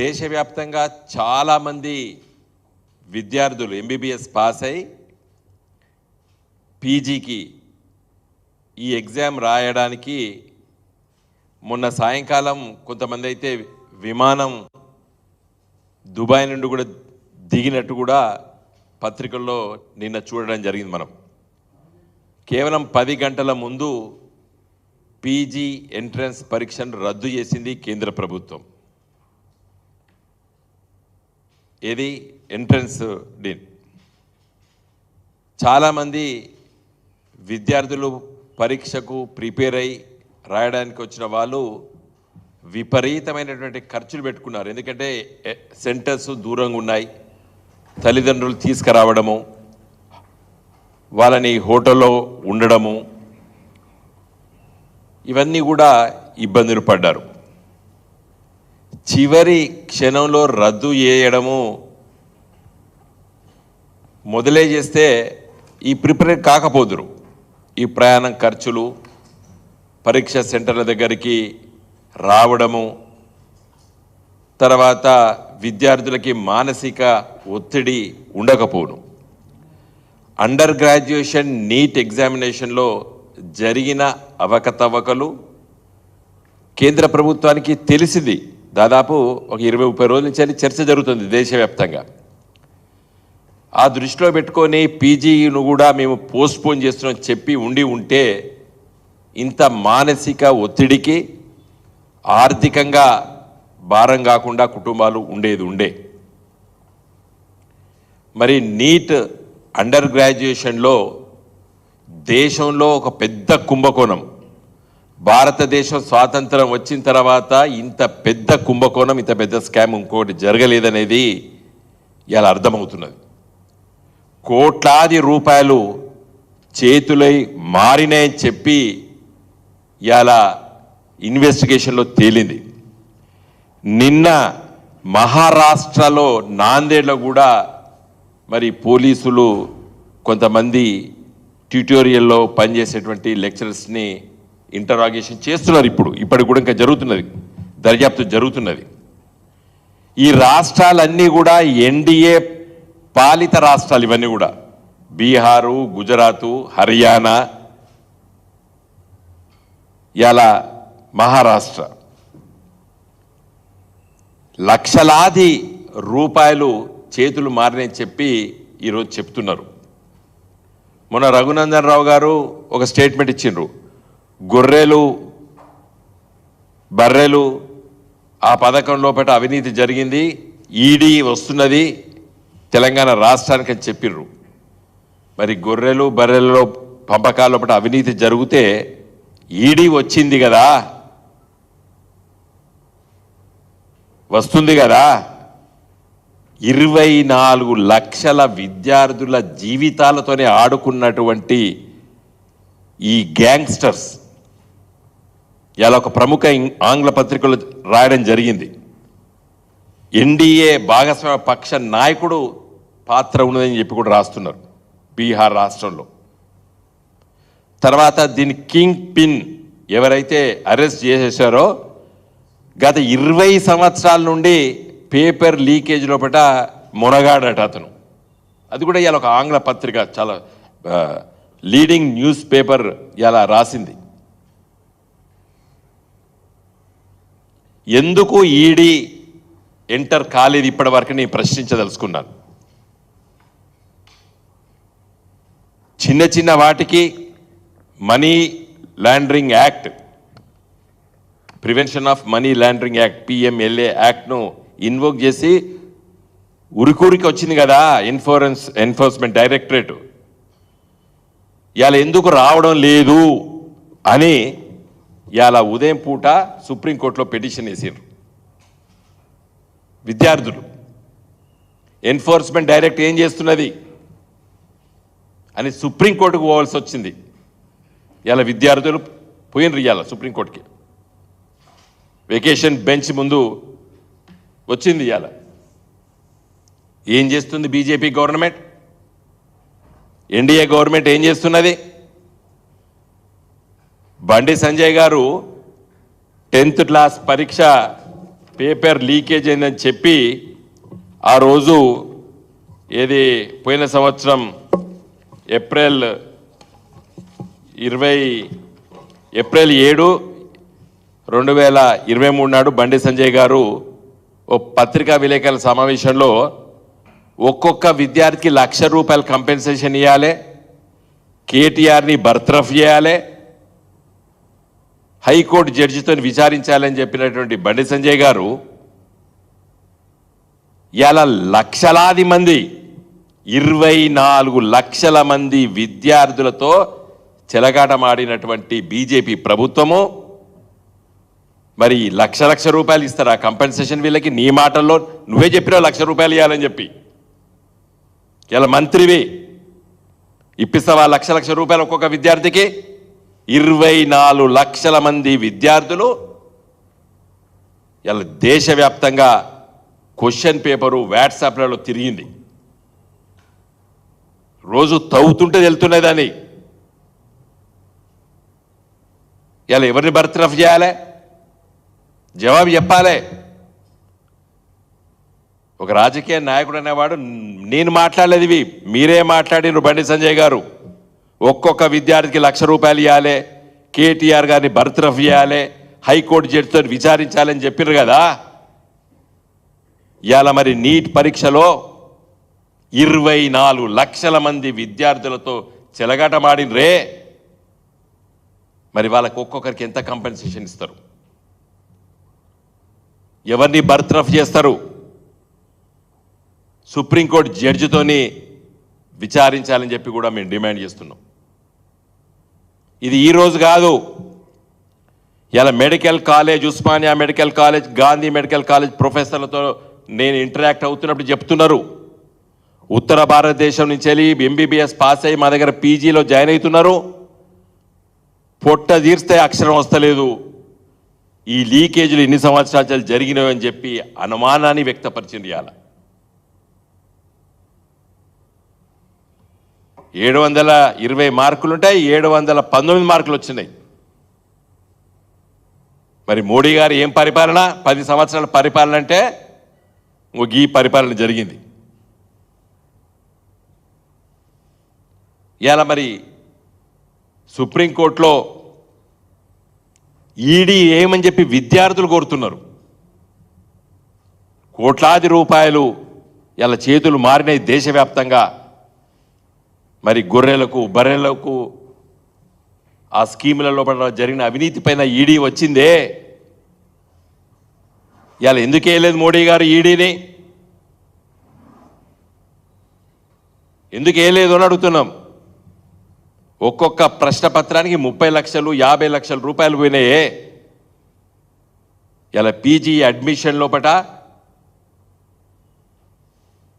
దేశవ్యాప్తంగా చాలామంది విద్యార్థులు ఎంబీబీఎస్ పాస్ అయి పీజీకి ఈ ఎగ్జామ్ రాయడానికి మొన్న సాయంకాలం కొంతమంది అయితే విమానం దుబాయ్ నుండి కూడా దిగినట్టు కూడా పత్రికల్లో నిన్న చూడడం జరిగింది మనం. కేవలం పది గంటల ముందు పీజీ ఎంట్రన్స్ పరీక్షను రద్దు చేసింది కేంద్ర ప్రభుత్వం. ఏది? ఎంట్రన్స్ డీన్ చాలామంది విద్యార్థులు పరీక్షకు ప్రిపేర్ అయి రాయడానికి వచ్చిన వాళ్ళు విపరీతమైనటువంటి ఖర్చులు పెట్టుకున్నారు. ఎందుకంటే సెంటర్స్ దూరంగా ఉన్నాయి. తల్లిదండ్రులు తీసుకురావడము వాళ్ళని హోటల్లో ఉండడము ఇవన్నీ కూడా ఇబ్బందులు పడ్డారు. చివరి క్షణంలో రద్దు చేయడము మొదలే చేస్తే ఈ ప్రిపేర్ కాకపోదురు. ఈ ప్రయాణం ఖర్చులు పరీక్ష సెంటర్ల దగ్గరికి రావడము తర్వాత విద్యార్థులకి మానసిక ఒత్తిడి ఉండకపోను. అండర్ గ్రాడ్యుయేషన్ నీట్ ఎగ్జామినేషన్లో జరిగిన అవకతవకలు కేంద్ర ప్రభుత్వానికి తెలిసింది. దాదాపు ఒక ఇరవై ముప్పై రోజుల నుంచి చర్చ జరుగుతుంది దేశవ్యాప్తంగా. ఆ దృష్టిలో పెట్టుకొని పీజీను కూడా మేము పోస్ట్పోన్ చేస్తున్నాం చెప్పి ఉండి ఉంటే ఇంత మానసిక ఒత్తిడికి ఆర్థికంగా భారం కాకుండా కుటుంబాలు ఉండేది ఉండే. మరి నీట్ అండర్ గ్రాడ్యుయేషన్లో దేశంలో ఒక పెద్ద కుంభకోణం. భారతదేశం స్వాతంత్రం వచ్చిన తర్వాత ఇంత పెద్ద కుంభకోణం ఇంత పెద్ద స్కామ్ ఇంకోటి జరగలేదనేది ఇలా అర్థమవుతున్నది. కోట్లాది రూపాయలు చేతులై మారినాయని చెప్పి ఇలా ఇన్వెస్టిగేషన్లో తేలింది. నిన్న మహారాష్ట్రలో నాందేడ్లో కూడా మరి పోలీసులు కొంతమంది ట్యూటోరియల్లో పనిచేసేటువంటి లెక్చరర్స్ని ఇంటరాగేషన్ చేస్తున్నారు ఇప్పుడు. ఇప్పటికి కూడా ఇంకా జరుగుతున్నది. దర్యాప్తు జరుగుతున్నది. ఈ రాష్ట్రాలన్నీ కూడా ఎన్డీఏ పాలిత రాష్ట్రాలు ఇవన్నీ కూడా. బీహారు గుజరాతు హర్యానా ఇలా మహారాష్ట్ర. లక్షలాది రూపాయలు చేతులు మారినని చెప్పి ఈరోజు చెప్తున్నారు. మొన్న రఘునందన్ రావు గారు ఒక స్టేట్మెంట్ ఇచ్చిండ్రు. గొర్రెలు బర్రెలు ఆ పథకం లోపల అవినీతి జరిగింది. ఈడీ వస్తున్నది తెలంగాణ రాష్ట్రానికి అని చెప్పిర్రు. మరి గొర్రెలు బర్రెలలో పంపకాల లోపల అవినీతి జరిగితే ఈడీ వచ్చింది కదా? వస్తుంది కదా? ఇరవై నాలుగు లక్షల విద్యార్థుల జీవితాలతోనే ఆడుకున్నటువంటి ఈ గ్యాంగ్స్టర్స్ ఇలా ఒక ప్రముఖ ఆంగ్ల పత్రికలు రాయడం జరిగింది. ఎన్డీఏ భాగస్వామ్య పక్ష నాయకుడు పాత్ర ఉన్నదని చెప్పి కూడా రాస్తున్నారు బీహార్ రాష్ట్రంలో. తర్వాత దీని కింగ్ పిన్ ఎవరైతే అరెస్ట్ చేసేసారో గత ఇరవై సంవత్సరాల నుండి పేపర్ లీకేజ్ లోపల మునగాడట అతను. అది కూడా ఇవాళ ఒక ఆంగ్ల పత్రిక చాలా లీడింగ్ న్యూస్ పేపర్ ఇలా రాసింది. ఎందుకు ఈడీ ఎంటర్ కాలేదు ఇప్పటి వరకు నేను ప్రశ్నించదలుచుకున్నాను. చిన్న చిన్న వాటికి money laundering act prevention of money laundering act PMLA యాక్ట్ను invoke చేసి ఉరికూరికి వచ్చింది కదా ఎన్ఫోరెన్స్ ఎన్ఫోర్స్మెంట్ డైరెక్టరేట్. ఇవాళ ఎందుకు రావడం లేదు అని ఇవాళ ఉదయం పూట సుప్రీంకోర్టులో పిటిషన్ వేసారు విద్యార్థులు. ఎన్ఫోర్స్మెంట్ డైరెక్ట్ ఏం చేస్తున్నది? అని సుప్రీంకోర్టుకు పోవాల్సి వచ్చింది. ఇలా విద్యార్థులు పోయినరు ఇవాళ సుప్రీంకోర్టుకి వెకేషన్ బెంచ్ ముందు వచ్చింది ఇవాళ ఏం చేస్తుంది బీజేపీ గవర్నమెంట్? ఎన్డీఏ గవర్నమెంట్ ఏం చేస్తున్నది? బండి సంజయ్ గారు టెన్త్ క్లాస్ పరీక్ష పేపర్ లీకేజ్ అయిందని చెప్పి ఆ రోజు ఏది పోయిన సంవత్సరం ఏప్రిల్ ఇరవై ఏప్రిల్ ఏడు రెండు వేల ఇరవై మూడు నాడు బండి సంజయ్ గారు ఓ పత్రికా విలేకరుల సమావేశంలో ఒక్కొక్క విద్యార్థికి లక్ష రూపాయల కంపెన్సేషన్ ఇవ్వాలి కేటీఆర్ని బర్త్రఫ్ చేయాలి హైకోర్టు జడ్జితో విచారించాలని చెప్పినటువంటి బండి సంజయ్ గారు ఇలా లక్షలాది మంది ఇరవై నాలుగు లక్షల మంది విద్యార్థులతో చెలగాటమాడినటువంటి బీజేపీ ప్రభుత్వము మరి లక్ష లక్ష రూపాయలు ఇస్తారా? కంపెన్సేషన్ వీళ్ళకి నీ మాటల్లో నువ్వే చెప్పినావు లక్ష రూపాయలు ఇవ్వాలని చెప్పి. ఇలా మంత్రివి ఇప్పిస్తావా లక్ష లక్ష రూపాయలు ఒక్కొక్క విద్యార్థికి? ఇరవై నాలుగు లక్షల మంది విద్యార్థులు ఇలా దేశవ్యాప్తంగా క్వశ్చన్ పేపరు వాట్సాప్లలో తిరిగింది. రోజు తవ్వుతుంటే వెళ్తున్నాయి దాన్ని. ఇలా ఎవరిని బర్త్రఫ్ చేయాలి? జవాబు చెప్పాలి. ఒక రాజకీయ నాయకుడు అనేవాడు నేను మాట్లాడలేదు ఇవి మీరే మాట్లాడినారు బండి సంజయ్ గారు. ఒక్కొక్క విద్యార్థికి లక్ష రూపాయలు ఇవ్వాలి కేటీఆర్ గారిని బర్త్రఫ్ చేయాలి హైకోర్టు జడ్జితో విచారించాలని చెప్పారు కదా. ఇవాళ మరి నీట్ పరీక్షలో ఇరవై నాలుగు లక్షల మంది విద్యార్థులతో చెలగాటమాడినరే. మరి వాళ్ళకి ఒక్కొక్కరికి ఎంత కంపెన్సేషన్ ఇస్తారు? ఎవరిని బర్త్రఫ్ చేస్తారు? సుప్రీంకోర్టు జడ్జితోని విచారించాలని చెప్పి కూడా మేము డిమాండ్ చేస్తున్నాం. ఇది ఈరోజు కాదు. ఇలా medical college Osmania medical college Gandhi medical college ప్రొఫెసర్లతో నేను ఇంటరాక్ట్ అవుతున్నప్పుడు చెప్తున్నారు. ఉత్తర భారతదేశం నుంచి వెళ్ళి ఎంబీబీఎస్ పాస్ అయ్యి మా దగ్గర పీజీలో జాయిన్ అవుతున్నారు. పొట్ట తీర్స్తే అక్షరం వస్తలేదు. ఈ లీకేజీలు ఎన్ని సంవత్సరాలు జరిగినవి అని చెప్పి అనుమానాన్ని వ్యక్తపరిచింది ఇలా ఏడు వందల ఇరవై మార్కులు ఉంటాయి ఏడు వందల పంతొమ్మిది మార్కులు వచ్చినాయి మరి మోడీ గారు ఏం పరిపాలన? పది సంవత్సరాల పరిపాలన అంటే ఇంకో ఈ పరిపాలన జరిగింది. ఇలా మరి సుప్రీంకోర్టులో ఈడీ ఏమని చెప్పి విద్యార్థులు కోరుతున్నారు? కోట్లాది రూపాయలు ఇలా చేతులు మారినాయి దేశవ్యాప్తంగా. మరి గొర్రెలకు బర్రెలకు ఆ స్కీములలో పడ జరిగిన అవినీతి పైన ఈడీ వచ్చిందే. ఇవాళ ఎందుకు వేయలేదు మోడీ గారు ఈడీని? ఎందుకు వేయలేదు అని అడుగుతున్నాం. ఒక్కొక్క ప్రశ్న పత్రానికి ముప్పై లక్షలు యాభై లక్షల రూపాయలు పోయినాయే. ఇలా పీజీ అడ్మిషన్ లోపట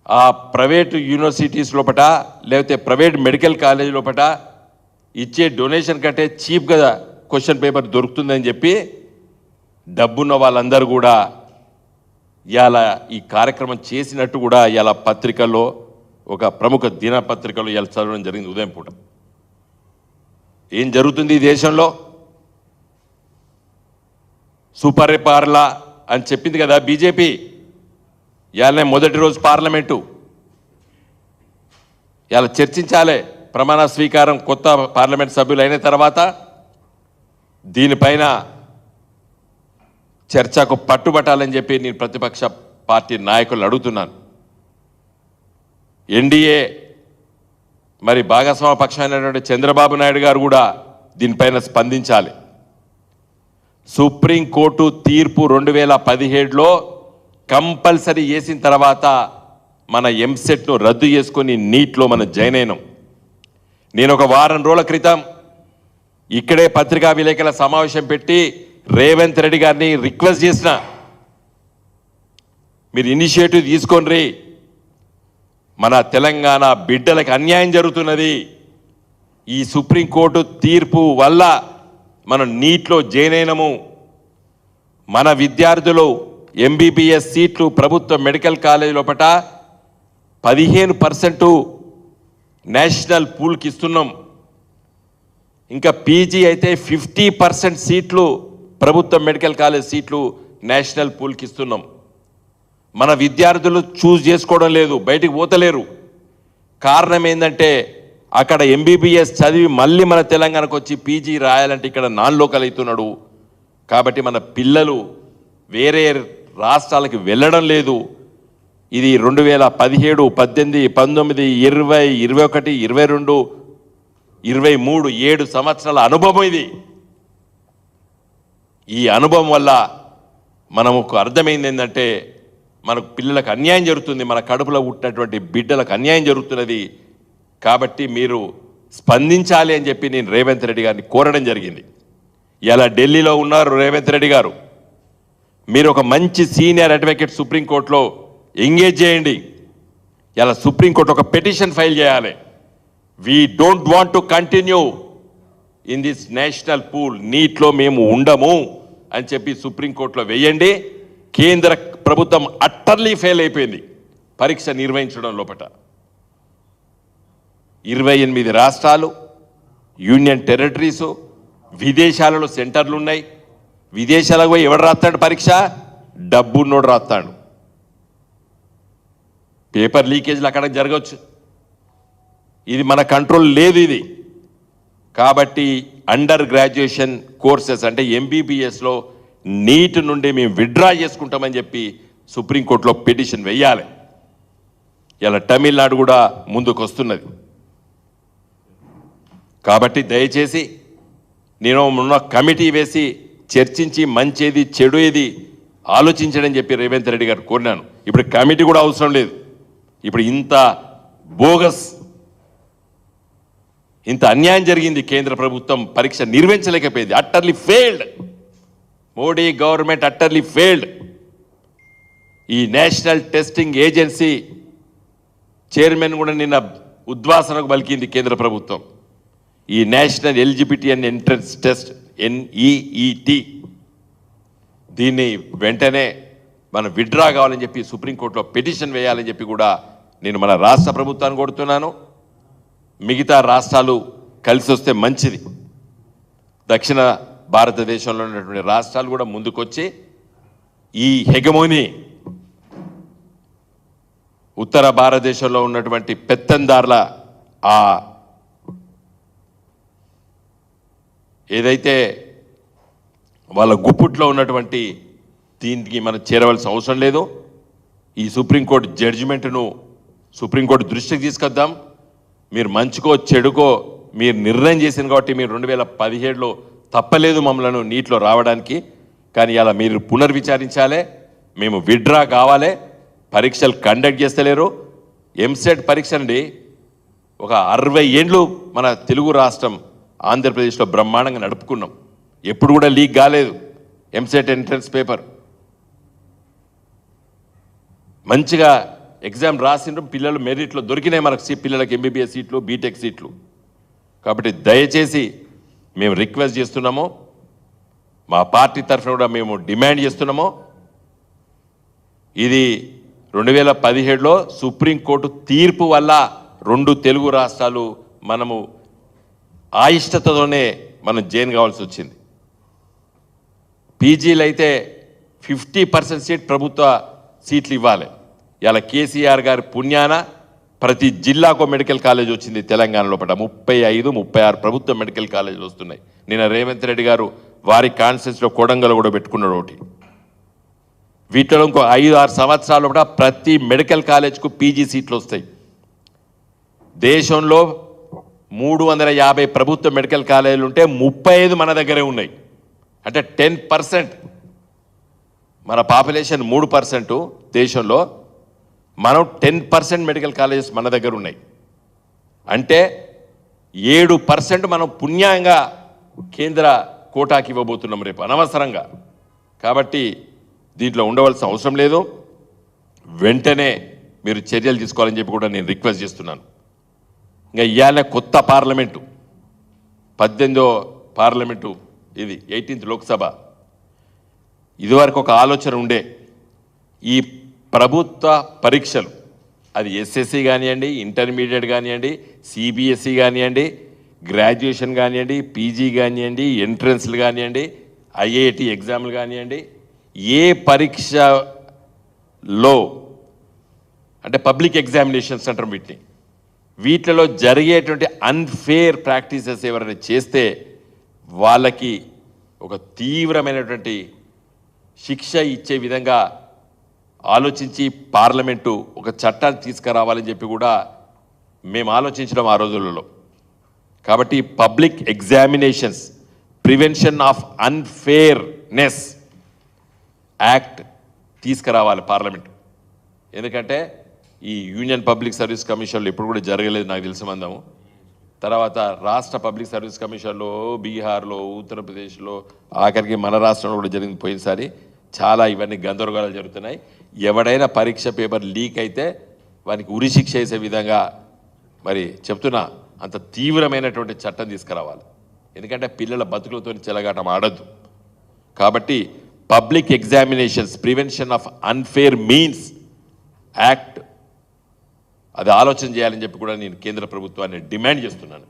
ఆ ప్రైవేట్ యూనివర్సిటీస్ లోపట లేకపోతే ప్రైవేట్ మెడికల్ కాలేజ్ లోపట ఇచ్చే డొనేషన్ కంటే చీప్గా క్వశ్చన్ పేపర్ దొరుకుతుందని చెప్పి డబ్బున్న వాళ్ళందరూ కూడా ఇవాళ ఈ కార్యక్రమం చేసినట్టు కూడా ఇవాళ పత్రికల్లో ఒక ప్రముఖ దినపత్రికలో ఇవాళ చదవడం జరిగింది ఉదయం పూట. ఏం జరుగుతుంది ఈ దేశంలో? సూపర్ పార్లా అని చెప్పింది కదా బీజేపీ. ఇవాళనే మొదటి రోజు పార్లమెంటు. ఇవాళ చర్చించాలి ప్రమాణ స్వీకారం కొత్త పార్లమెంట్ సభ్యులు అయిన తర్వాత దీనిపైన చర్చకు పట్టుబట్టాలని చెప్పి నేను ప్రతిపక్ష పార్టీ నాయకులను అడుగుతున్నాను. ఎన్డీఏ మరి భాగస్వామ పక్షమైనటువంటి చంద్రబాబు నాయుడు గారు కూడా దీనిపైన స్పందించాలి. సుప్రీంకోర్టు తీర్పు రెండు వేల పదిహేడులో కంపల్సరీ చేసిన తర్వాత మన ఎంసెట్ను రద్దు చేసుకొని నీట్లో మనం జాయిన్ అయినాం. నేను ఒక వారం రోజుల క్రితం ఇక్కడే పత్రికా విలేకరుల సమావేశం పెట్టి రేవంత్ రెడ్డి గారిని రిక్వెస్ట్ చేసిన. మీరు ఇనిషియేటివ్ తీసుకోండి. మన తెలంగాణ బిడ్డలకు అన్యాయం జరుగుతున్నది. ఈ సుప్రీంకోర్టు తీర్పు వల్ల మనం నీట్లో జైన్ అయినము. మన విద్యార్థులు ఎంబీబీఎస్ సీట్లు ప్రభుత్వ మెడికల్ కాలేజ్ లోపట పదిహేను పర్సెంటు నేషనల్ పూల్కి ఇస్తున్నాం. ఇంకా పీజీ అయితే ఫిఫ్టీ పర్సెంట్ సీట్లు ప్రభుత్వ మెడికల్ కాలేజ్ సీట్లు నేషనల్ పూల్కి ఇస్తున్నాం. మన విద్యార్థులు చూస్ చేసుకోవడం లేదు బయటికి పోతలేరు. కారణం ఏంటంటే అక్కడ ఎంబీబీఎస్ చదివి మళ్ళీ మన తెలంగాణకు వచ్చి పీజీ రాయాలంటే ఇక్కడ నాన్ లోకల్ అవుతున్నాడు. కాబట్టి మన పిల్లలు వేరే రాష్ట్రాలకు వెళ్ళడం లేదు. ఇది రెండు వేల పదిహేడు పద్దెనిమిది పంతొమ్మిది ఇరవై ఇరవై ఒకటి ఇరవై రెండు ఇరవై మూడు ఏడు సంవత్సరాల అనుభవం ఇది. ఈ అనుభవం వల్ల మనకు అర్థమైంది ఏంటంటే మనకు పిల్లలకు అన్యాయం జరుగుతుంది మన కడుపులో పుట్టినటువంటి బిడ్డలకు అన్యాయం జరుగుతున్నది. కాబట్టి మీరు స్పందించాలి అని చెప్పి నేను రేవంత్ రెడ్డి గారిని కోరడం జరిగింది. ఇలా ఢిల్లీలో ఉన్నారు రేవంత్ రెడ్డి గారు. మీరు ఒక మంచి సీనియర్ అడ్వకేట్ సుప్రీంకోర్టులో ఎంగేజ్ చేయండి. ఇలా సుప్రీంకోర్టు ఒక పిటిషన్ ఫైల్ చేయాలి. We don't want to continue in this national pool నీట్లో మేము ఉండము అని చెప్పి సుప్రీంకోర్టులో వేయండి. కేంద్ర ప్రభుత్వం అట్టర్లీ ఫెయిల్ అయిపోయింది. పరీక్ష నిర్వహించడం లోపట. ఇరవై ఎనిమిది రాష్ట్రాలు యూనియన్ టెరిటరీసు విదేశాలలో సెంటర్లు ఉన్నాయి. విదేశాలకు పోయి ఎవడు రాస్తాడు పరీక్ష? డబ్బున్నోడు రాస్తాడు. పేపర్ లీకేజ్లు అక్కడ జరగవచ్చు ఇది మన కంట్రోల్ లేదు ఇది. కాబట్టి అండర్ గ్రాడ్యుయేషన్ కోర్సెస్ అంటే ఎంబీబీఎస్లో నీట్ నుండి మేము విడ్డ్రా చేసుకుంటామని చెప్పి సుప్రీంకోర్టులో పిటిషన్ వెయ్యాలి ఇలా తమిళనాడు కూడా ముందుకు వస్తున్నది కాబట్టి దయచేసి నేను మొన్న కమిటీ వేసి చర్చించి మంచేది చెడు ఏది ఆలోచించడని చెప్పి రేవంత్ రెడ్డి గారు కోరినాను. ఇప్పుడు కమిటీ కూడా అవసరం లేదు. ఇప్పుడు ఇంత బోగస్ ఇంత అన్యాయం జరిగింది కేంద్ర ప్రభుత్వం పరీక్ష నిర్వహించలేకపోయింది. Utterly failed Modi government utterly failed ఈ నేషనల్ టెస్టింగ్ ఏజెన్సీ చైర్మన్ కూడా నిన్న ఉద్వాసనకు పలికింది కేంద్ర ప్రభుత్వం. ఈ national eligibility and entrance test NEET దీన్ని వెంటనే మనం విడ్డ్రా కావాలని చెప్పి సుప్రీంకోర్టులో పిటిషన్ వేయాలని చెప్పి కూడా నేను మన రాష్ట్ర ప్రభుత్వాన్ని కోరుతున్నాను. మిగతా రాష్ట్రాలు కలిసి వస్తే మంచిది. దక్షిణ భారతదేశంలో ఉన్నటువంటి రాష్ట్రాలు కూడా ముందుకొచ్చి ఈ హెగమోని ఉత్తర భారతదేశంలో ఉన్నటువంటి పెత్తందారుల ఆ ఏదైతే వాళ్ళ గుప్పుట్లో ఉన్నటువంటి దీనికి మనం చేరవలసిన అవసరం లేదు. ఈ సుప్రీంకోర్టు జడ్జిమెంట్ను సుప్రీంకోర్టు దృష్టికి తీసుకొద్దాం. మీరు మంచుకో చెడుకో మీరు నిర్ణయం చేసింది కాబట్టి మీరు రెండు వేల పదిహేడులో తప్పలేదు మమ్మలను నీటిలో రావడానికి. కానీ అలా మీరు పునర్విచారించాలి మేము విడ్రా కావాలి పరీక్షలు కండక్ట్ చేస్తలేరు. ఎంసెట్ పరీక్ష అండి ఒక అరవై ఏండ్లు మన తెలుగు రాష్ట్రం ఆంధ్రప్రదేశ్లో బ్రహ్మాండంగా నడుపుకున్నాం. ఎప్పుడు కూడా లీక్ కాలేదు. EAMCET entrance paper. మంచిగా ఎగ్జామ్ రాసినప్పుడు పిల్లలు మెరిట్లో దొరికినాయి మనకు పిల్లలకు ఎంబీబీఎస్ సీట్లు బీటెక్ సీట్లు. కాబట్టి దయచేసి మేము రిక్వెస్ట్ చేస్తున్నాము. మా పార్టీ తరఫున కూడా మేము డిమాండ్ చేస్తున్నాము. ఇది రెండు వేల పదిహేడులో సుప్రీంకోర్టు తీర్పు వల్ల రెండు తెలుగు రాష్ట్రాలు మనము అయిష్టతతోనే మనం జైన్ కావాల్సి వచ్చింది. పీజీలు అయితే ఫిఫ్టీ పర్సెంట్ సీట్ ప్రభుత్వ సీట్లు ఇవ్వాలి. ఇలా కేసీఆర్ గారి పుణ్యాన ప్రతి జిల్లాకు మెడికల్ కాలేజ్ వచ్చింది తెలంగాణ లోపల. ముప్పై ఐదు ముప్పై ఆరు ప్రభుత్వ మెడికల్ కాలేజీలు వస్తున్నాయి. నిన్న రేవంత్ రెడ్డి గారు వారి కాన్స్టిట్యూన్సీలో కొడంగల్ కూడా పెట్టుకున్నాడు ఒకటి. వీటిలో ఇంకో ఐదు ఆరు సంవత్సరాలు కూడా ప్రతి మెడికల్ కాలేజ్కు పీజీ సీట్లు వస్తాయి. దేశంలో మూడు వందల యాభై ప్రభుత్వ మెడికల్ కాలేజీలు ఉంటే ముప్పై ఐదు మన దగ్గరే ఉన్నాయి. అంటే టెన్ పర్సెంట్. మన పాపులేషన్ మూడు పర్సెంట్. దేశంలో మనం టెన్ పర్సెంట్ మెడికల్ కాలేజెస్ మన దగ్గర ఉన్నాయి. అంటే ఏడు పర్సెంట్ మనం పుణ్యంగా కేంద్ర కోటాకి ఇవ్వబోతున్నాం రేపు అనవసరంగా. కాబట్టి దీంట్లో ఉండవలసిన అవసరం లేదు. వెంటనే మీరు చర్యలు తీసుకోవాలని చెప్పి కూడా నేను రిక్వెస్ట్ చేస్తున్నాను. ఇంకా ఇవాళ కొత్త పార్లమెంటు. పద్దెనిమిదో పార్లమెంటు ఇది ఎయిటీన్త్ లోక్సభ. ఇదివరకు ఒక ఆలోచన ఉండే ఈ ప్రభుత్వ పరీక్షలు అది ఎస్ఎస్సి కానివ్వండి ఇంటర్మీడియట్ కానివ్వండి సిబిఎస్ఈ కానివ్వండి గ్రాడ్యుయేషన్ కానివ్వండి పీజీ కానివ్వండి ఎంట్రన్స్లు కానివ్వండి ఐఐటి ఎగ్జామ్లు కానివ్వండి ఏ పరీక్షలో అంటే పబ్లిక్ ఎగ్జామినేషన్స్ అంటారు వీటిని. వీటిలో జరిగేటువంటి అన్ఫేర్ ప్రాక్టీసెస్ ఎవరైనా చేస్తే వాళ్ళకి ఒక తీవ్రమైనటువంటి శిక్ష ఇచ్చే విధంగా ఆలోచించి పార్లమెంటు ఒక చట్టాన్ని తీసుకురావాలని చెప్పి కూడా మేము ఆలోచించడం ఆ రోజులలో. కాబట్టి public examinations prevention of unfairness act తీసుకురావాలి పార్లమెంట్. ఎందుకంటే ఈ యూనియన్ పబ్లిక్ సర్వీస్ కమిషన్లో ఎప్పుడు కూడా జరగలేదు నాకు తెలిసి మందము. తర్వాత రాష్ట్ర పబ్లిక్ సర్వీస్ కమిషన్లో బీహార్లో ఉత్తరప్రదేశ్లో ఆఖరికి మన రాష్ట్రంలో కూడా జరిగింది పోయినసారి. చాలా ఇవన్నీ గందరగోళాలు జరుగుతున్నాయి. ఎవడైనా పరీక్ష పేపర్ లీక్ అయితే వానికి ఉరిశిక్ష వేసే విధంగా మరి చెప్తున్నా అంత తీవ్రమైనటువంటి చట్టం తీసుకురావాలి. ఎందుకంటే పిల్లల బతుకులతో చెలగాటం ఆడద్దు. కాబట్టి public examinations prevention of unfair means act అది ఆలోచన చేయాలని చెప్పి కూడా నేను కేంద్ర ప్రభుత్వాన్ని డిమాండ్ చేస్తున్నాను.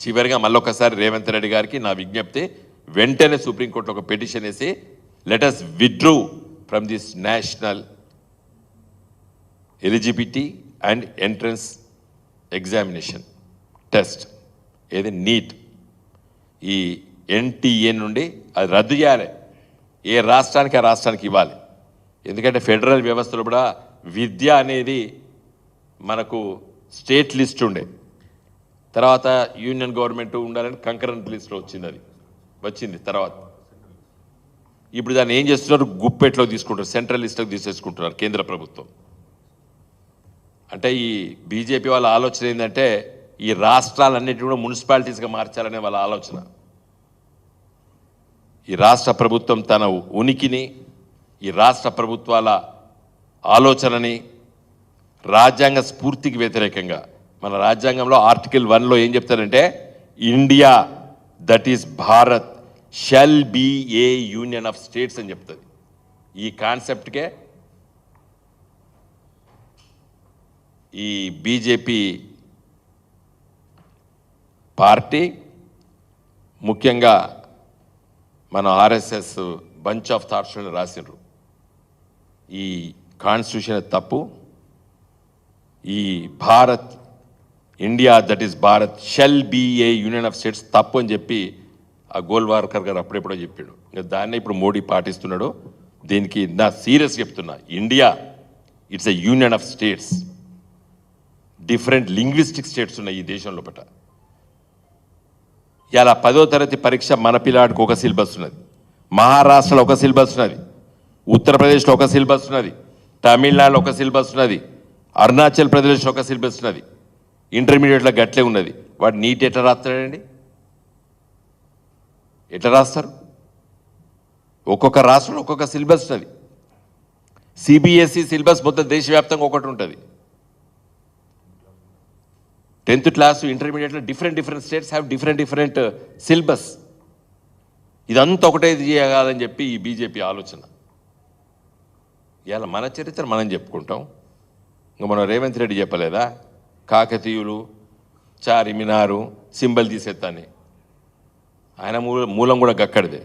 చివరిగా మళ్ళొకసారి రేవంత్ రెడ్డి గారికి నా విజ్ఞప్తి వెంటనే సుప్రీంకోర్టులో ఒక పిటిషన్ వేసి let us withdraw from this national eligibility and entrance examination test ఏది? నీట్. ఈ ఎన్టీఏ నుండి అది రద్దు చేయాలి. ఏ రాష్ట్రానికి ఆ రాష్ట్రానికి ఇవ్వాలి. ఎందుకంటే ఫెడరల్ వ్యవస్థలో కూడా విద్య అనేది మనకు స్టేట్ లిస్ట్ ఉండే. తర్వాత యూనియన్ గవర్నమెంట్ ఉండాలని కంకరెంట్ లిస్ట్లో వచ్చింది అది. వచ్చింది తర్వాత. ఇప్పుడు దాన్ని ఏం చేస్తున్నారు? గుప్పెట్లో తీసుకుంటారు సెంట్రల్ లిస్ట్లోకి తీసేసుకుంటున్నారు కేంద్ర ప్రభుత్వం. అంటే ఈ బీజేపీ వాళ్ళ ఆలోచన ఏంటంటే ఈ రాష్ట్రాలన్నిటి కూడా మున్సిపాలిటీస్గా మార్చాలనే వాళ్ళ ఆలోచన. ఈ రాష్ట్ర ప్రభుత్వం తన ఉనికిని ఈ రాష్ట్ర ప్రభుత్వాల ఆలోచనని రాజ్యాంగ స్ఫూర్తికి వ్యతిరేకంగా. మన రాజ్యాంగంలో ఆర్టికల్ వన్లో ఏం చెప్తారంటే India that is Bharat shall be a union of states అని చెప్తుంది. ఈ కాన్సెప్ట్కే ఈ బీజేపీ పార్టీ ముఖ్యంగా మన ఆర్ఎస్ఎస్ బంచ్ ఆఫ్ థాట్స్ రాసిండ్రు. ఈ కాన్స్టిట్యూషన్ తప్పు. ఈ Bharat India that is Bharat shall be a union of states తప్పు అని చెప్పి ఆ గోల్వార్కర్ గారు అప్పుడెప్పుడో చెప్పాడు. ఇంకా దాన్నే ఇప్పుడు మోడీ పాటిస్తున్నాడు దీనికి నా సీరియస్ చెప్తున్నా. India it's a union of states. Different linguistic states ఉన్నాయి ఈ దేశంలో పట ఇలా పదో తరగతి పరీక్ష మన పిల్లాడికి ఒక సిలబస్ ఉన్నది. మహారాష్ట్రలో ఒక సిలబస్ ఉన్నది. ఉత్తరప్రదేశ్లో ఒక సిలబస్ ఉన్నది. తమిళనాడులో ఒక సిలబస్ ఉన్నది. అరుణాచల్ ప్రదేశ్ ఒక సిలబస్ ఉన్నది ఇంటర్మీడియట్లో గట్లే ఉన్నది. వాడు నీట్ ఎట్లా రాస్తాడండి? ఎట్లా రాస్తారు? ఒక్కొక్క రాష్ట్రంలో ఒక్కొక్క సిలబస్ ఉన్నది సిబిఎస్ఈ సిలబస్ మొత్తం దేశవ్యాప్తంగా ఒకటి ఉంటుంది. టెన్త్ క్లాస్ ఇంటర్మీడియట్లో different different states have different different syllabus. ఇదంతా ఒకటే ఇది చెప్పి ఈ బీజేపీ ఆలోచన. ఇవాళ మన చరిత్ర మనం చెప్పుకుంటాం. ఇంకా మనం రేవంత్ రెడ్డి చెప్పలేదా? కాకతీయులు చారిమినారు సింబల్ తీసేత్తాన్ని. ఆయన మూల మూలం కూడా గక్కడిదే.